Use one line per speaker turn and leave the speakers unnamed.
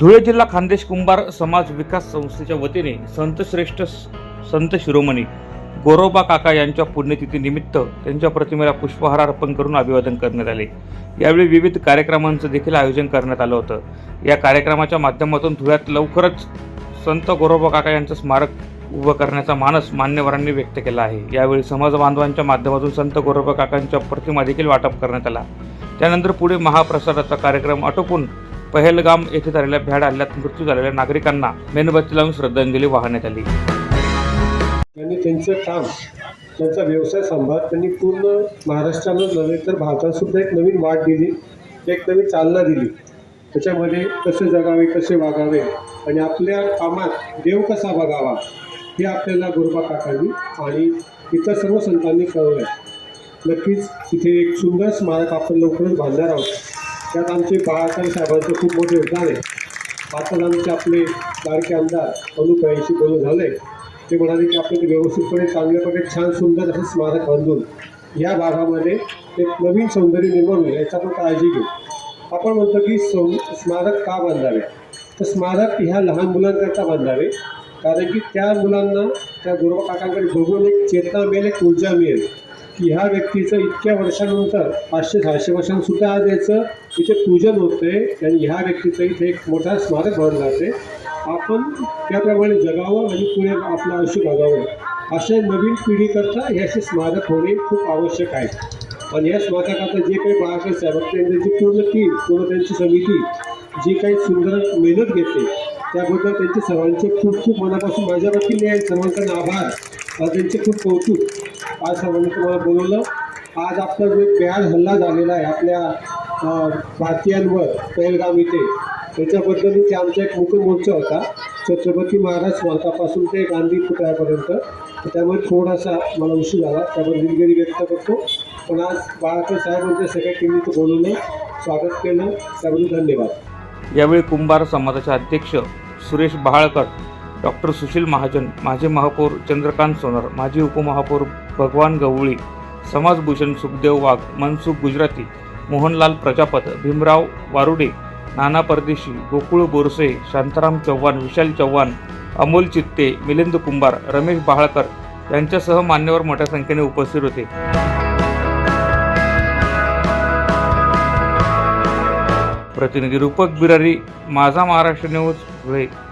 धुळे जिल्हा खानदेश कुंभार समाज विकास संस्थेच्या वतीने संतश्रेष्ठ संत शिरोमणी गोरोबा काका यांच्या पुण्यतिथीनिमित्त त्यांच्या प्रतिमेला पुष्पहार अर्पण करून अभिवादन करण्यात आले यावेळी विविध कार्यक्रमांचं देखील आयोजन करण्यात आलं होतं या कार्यक्रमाच्या माध्यमातून धुळ्यात लवकरच संत गोरोबा काका यांचं स्मारक उभं करण्याचा मानस मान्यवरांनी व्यक्त केला आहे यावेळी समाज बांधवांच्या माध्यमातून संत गोरोबा काकांच्या प्रतिमा देखील वाटप करण्यात आला त्यानंतर पुढे महाप्रसादाचा कार्यक्रम आटोपून पहेलगाम येथे झालेल्या भ्याड हल्ल्यात मृत्यू झालेल्या नागरिकांना मेणबत्ती लावून श्रद्धांजली वाहण्यात आली
त्यांनी त्यांचं काम त्यांचा व्यवसाय सांभाळ त्यांनी पूर्ण महाराष्ट्राला नव्हे तर सुद्धा एक नवीन वाट दिली एक नवीन चालना दिली त्याच्यामध्ये कसे जगावे कसे वागावे आणि आपल्या कामात देव कसा बघावा हे आपल्याला गुरुबा काकांनी आणि इतर सर्व संतांनी कळवलं नक्कीच तिथे एक सुंदर स्मारक आपण लवकरच बांधणार आहोत त्यात आमचे बाळासाहेब साहेबांचं खूप मोठे योगदान आहे आता आमचे आपले सारखे आमदार अनुपायांशी बोलून झाले ते म्हणाले की आपण व्यवस्थितपणे चांगल्यापणे छान सुंदर असं स्मारक बांधून या भागामध्ये एक नवीन सौंदर्य निर्माण होईल याचा आपण काळजी घेऊ आपण म्हणतो की सौ स्मारक का बांधावे तर स्मारक ह्या लहान मुलांकरता बांधावे कारण की त्या मुलांना त्या काकांकडे बघून एक चेतना मिळेल एक ऊर्जा मिळेल की ह्या व्यक्तीचं इतक्या वर्षानंतर पाचशे सहाशे वर्षांसुद्धा आज याचं इथे पूजन होते आणि ह्या व्यक्तीचं इथे एक मोठा स्मारक भरलं जाते आपण त्याप्रमाणे जगावं आणि पुढे आपलं आयुष्य बघावं अशा नवीन पिढीकरता याचे स्मारक होणे खूप आवश्यक आहे आणि या स्मारकाचं जे काही बाळासाहेब त्यांची पूर्ण टीम पूर्ण त्यांची समिती जी काही सुंदर मेहनत घेते त्याबद्दल त्यांचे सर्वांचे खूप खूप मनापासून माझ्या वतीने सर्वांचा आभार त्यांचे खूप कौतुक आज सर्वांनी तुम्हाला बोलवलं आज आपला जो प्यार हल्ला झालेला आहे आपल्या भारतीयांवर पेहलगाव इथे त्याच्याबद्दल इथे आमचा एक मुख्य मोर्चा होता छत्रपती महाराज स्मारकापासून ते गांधी पुतळ्यापर्यंत त्यामुळे थोडासा मला उशीर झाला त्यावर दिलगिरी व्यक्त करतो पण आज बाळासाहेब साहेबांच्या सगळ्या टीमचं बोलवलं स्वागत केलं त्याबद्दल धन्यवाद
यावेळी कुंभार समाजाचे अध्यक्ष सुरेश बहाळकर डॉक्टर सुशील महाजन माझे महापौर चंद्रकांत सोनार माजी उपमहापौर भगवान गवळी समाजभूषण सुखदेव वाघ मनसुख गुजराती मोहनलाल प्रजापत भीमराव वारुडे नाना परदेशी गोकुळ बोरसे शांताराम चव्हाण विशाल चव्हाण अमोल चित्ते मिलिंद कुंभार रमेश बाळकर यांच्यासह मान्यवर मोठ्या संख्येने उपस्थित होते प्रतिनिधी रूपक बिरारी माझा महाराष्ट्र न्यूज वेळ